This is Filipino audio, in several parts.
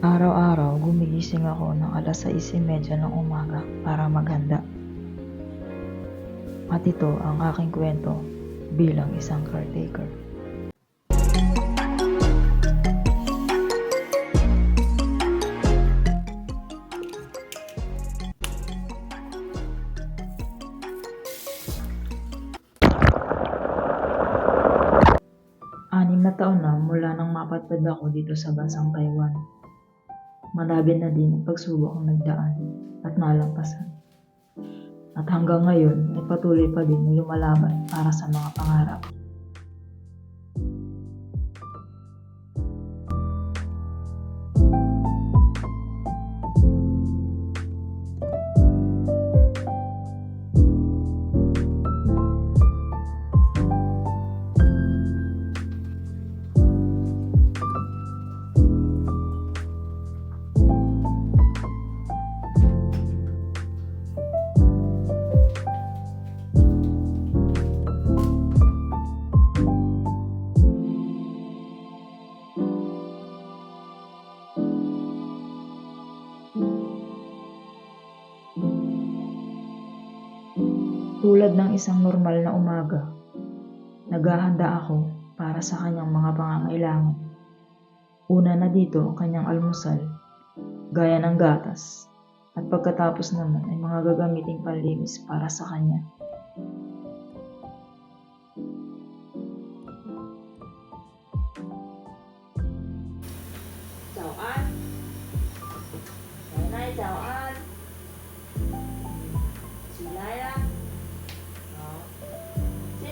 Araw-araw gumigising ako ng alas 6.30 ng umaga para maghanda. At ito ang aking kwento bilang isang caretaker. Anim na taon na mula nang mapadpad ako dito sa bansang Taiwan. Marami na din ang pagsubok ang nagdaan at nalampasan. At hanggang ngayon ay patuloy pa din na lumalaban para sa mga pangarap. Tulad ng isang normal na umaga, naghahanda ako para sa kanyang mga pangangailangan. Una na dito ang kanyang almusal, gaya ng gatas, at pagkatapos naman ay mga gagamiting panlinis para sa kanya.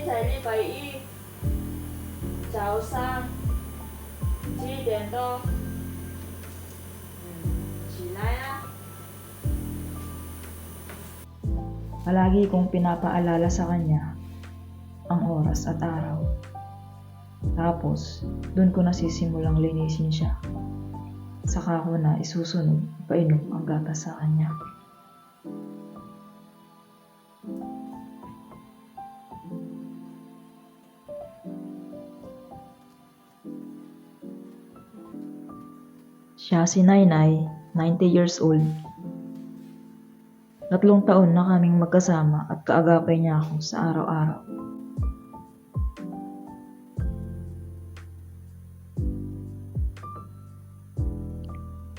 Xin thầy đi bày y Chào sang Chị đèn to Ừ, Chị Lai á Palagi kong pinapaalala sa kanya ang oras at araw. Tapos, doon ko nasisimulang linisin siya. Saka ko na isusunod painom ang gatas sa kanya. Siya si Nainay, 90 years old. Tatlong taon na kaming magkasama at kaagapay niya ako sa araw-araw.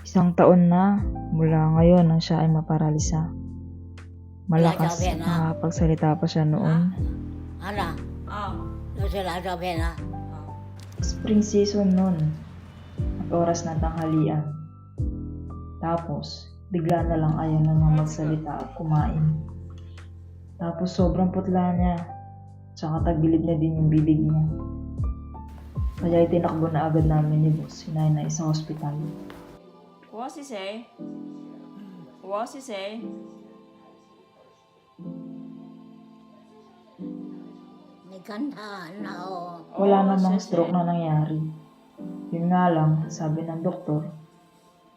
Isang taon na mula ngayon nang siya ay maparalisa. Malakas at ah. nakapagsalita pa siya noon. Ano? Sa pena. Spring season noon oras ng tanghalian. Tapos, bigla na lang ayaw na nga magsalita at kumain. Tapos sobrang putla niya, tsaka tagilid na din yung bibig niya. Kaya itinakbo na agad namin ni Boss, sinay na isang hospital. What she say? What she say? Naganda na. Wala namang stroke na nangyari. Yun nga lang, sabi ng doktor,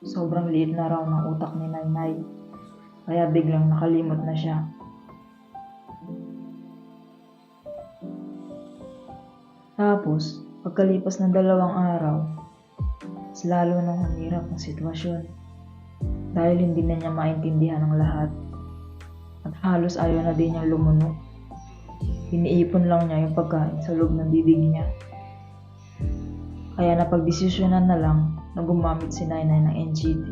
sobrang liit na raw ng utak ni Nainay. Kaya biglang nakalimot na siya. Tapos, pagkalipas ng dalawang araw, mas lalo nang humirap ang sitwasyon. Dahil hindi na niya maintindihan ang lahat. At halos ayaw na din niyang lumunok. Iniipon lang niya yung pagkain sa loob ng bibig niya. Kaya napagdesisyonan na lang na gumamit si Nainay ng NGT.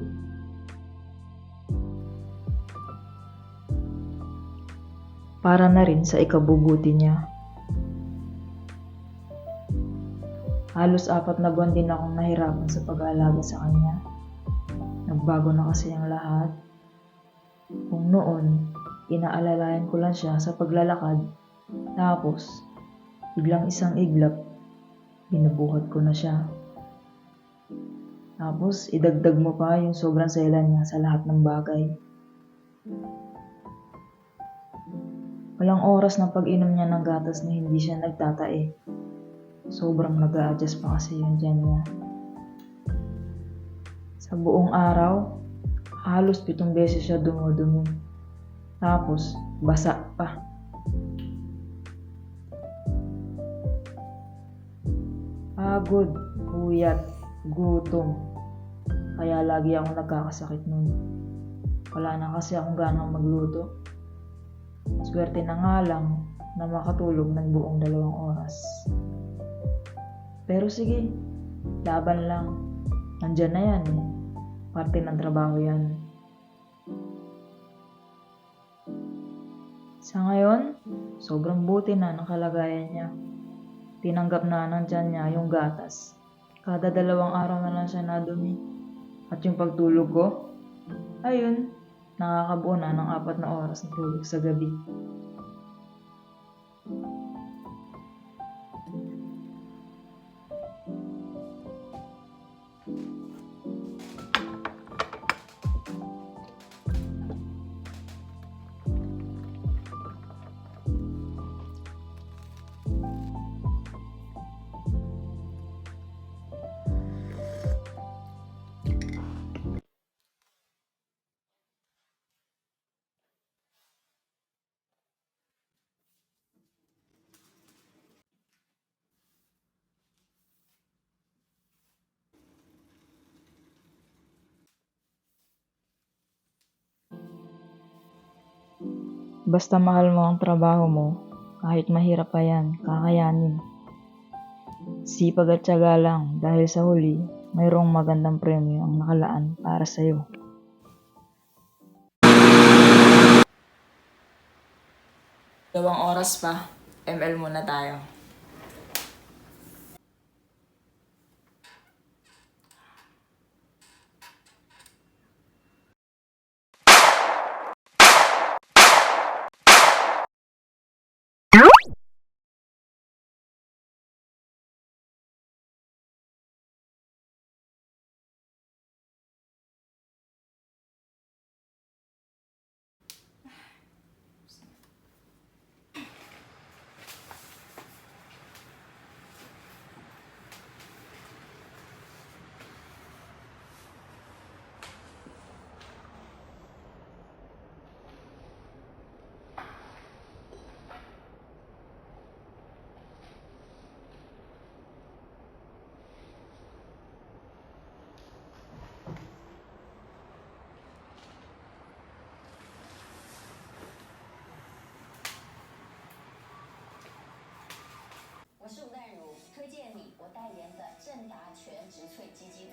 Para na rin sa ikabubuti niya. Halos apat na buwan din akong nahirapan sa pag-aalaga sa kanya. Nagbago na kasi ang lahat. Kung noon, inaalalayan ko lang siya sa paglalakad tapos, biglang isang iglap, binubuhat ko na siya. Tapos, idagdag mo pa yung sobrang selan niya sa lahat ng bagay. Walang oras ng pag-inom niya ng gatas na hindi siya nagtatae. Sobrang nag adjust pa kasi yung dyan niya. Sa buong araw, halos pitong beses siya dumudumi. Tapos, basa pa. Pagod, puyat, gutom. Kaya lagi akong nagkakasakit nun. Wala na kasi akong ganang magluto. Swerte na nga lang na makatulog ng buong dalawang oras. Pero sige, laban lang. Nandyan na yan. Parte ng trabaho yan. Sa ngayon, sobrang buti na ng kalagayan niya. Tinanggap na ng niya yung gatas. Kada dalawang araw na lang siya nadumi. At yung pagtulog ko, ayun, nakakabuo na ng apat na oras ng tulog sa gabi. Basta mahal mo ang trabaho mo, kahit mahirap pa yan, kakayanin. Sipag at tiyaga lang dahil sa huli, mayroong magandang premyo ang nakalaan para sa'yo. Dalawang oras pa. ML muna tayo. 植萃基金，